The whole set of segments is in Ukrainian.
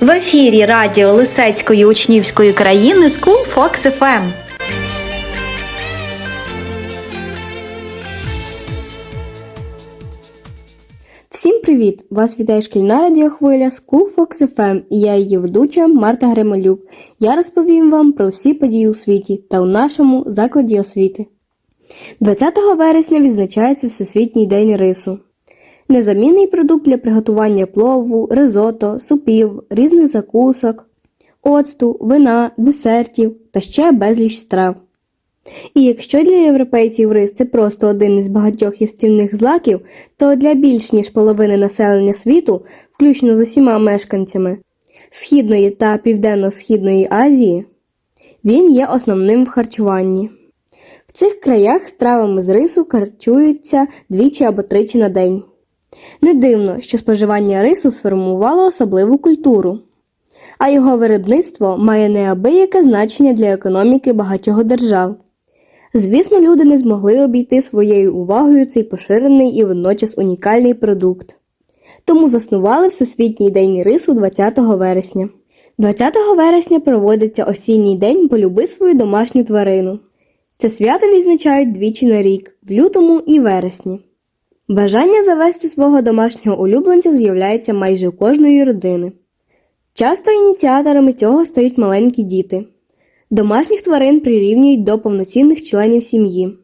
В ефірі радіо Лисецької учнівської країни School Fox FM. Всім привіт! Вас вітає шкільна радіохвиля School Fox FM і я її ведуча Марта Гремалюк. Я розповім вам про всі події у світі та у нашому закладі освіти. 20 вересня відзначається Всесвітній день рису. Незамінний продукт для приготування плову, ризото, супів, різних закусок, оцту, вина, десертів та ще безліч страв. І якщо для європейців рис це просто один із багатьох їстівних злаків, то для більш ніж половини населення світу, включно з усіма мешканцями Східної та Південно-Східної Азії, він є основним в харчуванні. В цих краях стравами з рису харчуються двічі або тричі на день. Не дивно, що споживання рису сформувало особливу культуру, а його виробництво має неабияке значення для економіки багатьох держав. Звісно, люди не змогли обійти своєю увагою цей поширений і водночас унікальний продукт. Тому заснували Всесвітній день рису 20 вересня. 20 вересня проводиться осінній день полюби свою домашню тварину. Це свято відзначають двічі на рік в лютому і вересні. Бажання завести свого домашнього улюбленця з'являється майже у кожної родини. Часто ініціаторами цього стають маленькі діти. Домашніх тварин прирівнюють до повноцінних членів сім'ї,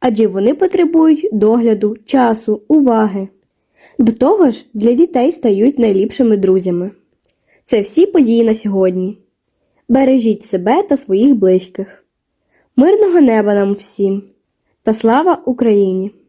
адже вони потребують догляду, часу, уваги. До того ж, для дітей стають найліпшими друзями. Це всі події на сьогодні. Бережіть себе та своїх близьких. Мирного неба нам всім та слава Україні!